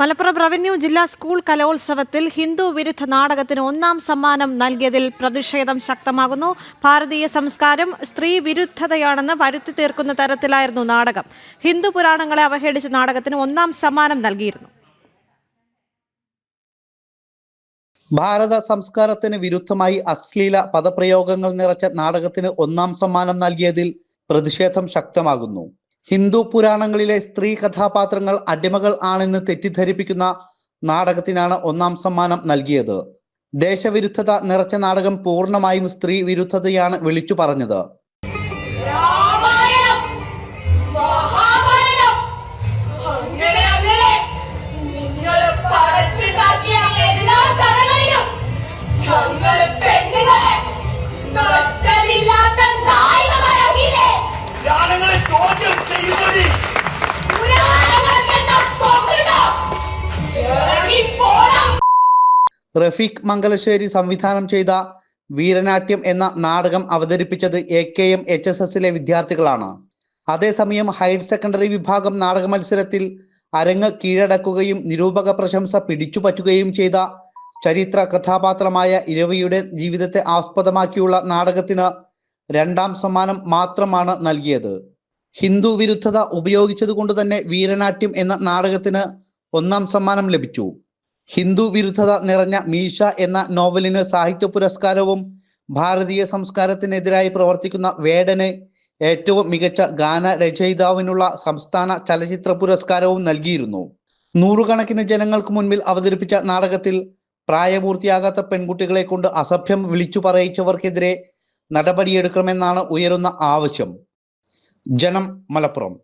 Malappuram revenue ജില്ലാ school കലോത്സവത്തിൽ ഹിന്ദു വിരുദ്ധ നാടകത്തിന് ഒന്നാം സമ്മാനം നൽകിയതിൽ പ്രതിഷേധം ശക്തമാകുന്നു. ഭാരതീയ സംസ്കാരം സ്ത്രീ വിരുദ്ധതയാണെന്ന് വരുത്തി തീർക്കുന്ന തരത്തിലായിരുന്നു നാടകം. ഹിന്ദു പുരാണങ്ങളെ അവഹേളിച്ച നാടകത്തിന് ഒന്നാം സമ്മാനം നൽകിയിരുന്നു. ഭാരത സംസ്കാരത്തിന് വിരുദ്ധമായി അശ്ലീല പദപ്രയോഗങ്ങൾ നിറച്ച നാടകത്തിന് ഒന്നാം സമ്മാനം നൽകിയതിൽ പ്രതിഷേധം ശക്തമാകുന്നു. ഹിന്ദു പുരാണങ്ങളിലെ സ്ത്രീ കഥാപാത്രങ്ങൾ അടിമകൾ ആണെന്ന് തെറ്റിദ്ധരിപ്പിക്കുന്ന നാടകത്തിനാണ് ഒന്നാം സമ്മാനം നൽകിയത്. ദേശവിരുദ്ധത നിറച്ച നാടകം പൂർണമായും സ്ത്രീ വിരുദ്ധതയാണ് വിളിച്ചു പറഞ്ഞത്. രാമായണം റഫീഖ് മംഗലശ്ശേരി സംവിധാനം ചെയ്ത വീരനാട്യം എന്ന നാടകം അവതരിപ്പിച്ചത് A K M H S എസിലെ വിദ്യാർത്ഥികളാണ്. അതേസമയം ഹയർ സെക്കൻഡറി വിഭാഗം നാടക മത്സരത്തിൽ അരങ്ങ് കീഴടക്കുകയും നിരൂപക പ്രശംസ പിടിച്ചുപറ്റുകയും ചെയ്ത ചരിത്ര കഥാപാത്രമായ ഇരവിയുടെ ജീവിതത്തെ ആസ്പദമാക്കിയുള്ള നാടകത്തിന് രണ്ടാം സമ്മാനം മാത്രമാണ് നൽകിയത്. ഹിന്ദു വിരുദ്ധത ഉപയോഗിച്ചതുകൊണ്ട് തന്നെ വീരനാട്യം എന്ന നാടകത്തിന് ഒന്നാം സമ്മാനം ലഭിച്ചു. ഹിന്ദു വിരുദ്ധത നിറഞ്ഞ മീശ എന്ന നോവലിന് സാഹിത്യ പുരസ്കാരവും ഭാരതീയ സംസ്കാരത്തിനെതിരായി പ്രവർത്തിക്കുന്ന വേടന് ഏറ്റവും മികച്ച ഗാന രചയിതാവിനുള്ള സംസ്ഥാന ചലച്ചിത്ര പുരസ്കാരവും നൽകിയിരുന്നു. നൂറുകണക്കിന് ജനങ്ങൾക്ക് മുൻപിൽ അവതരിപ്പിച്ച നാടകത്തിൽ പ്രായപൂർത്തിയാകാത്ത പെൺകുട്ടികളെ കൊണ്ട് അസഭ്യം വിളിച്ചു പറയിച്ചവർക്കെതിരെ നടപടിയെടുക്കണമെന്നാണ് ഉയരുന്ന ആവശ്യം. ജനം മലപ്പുറം.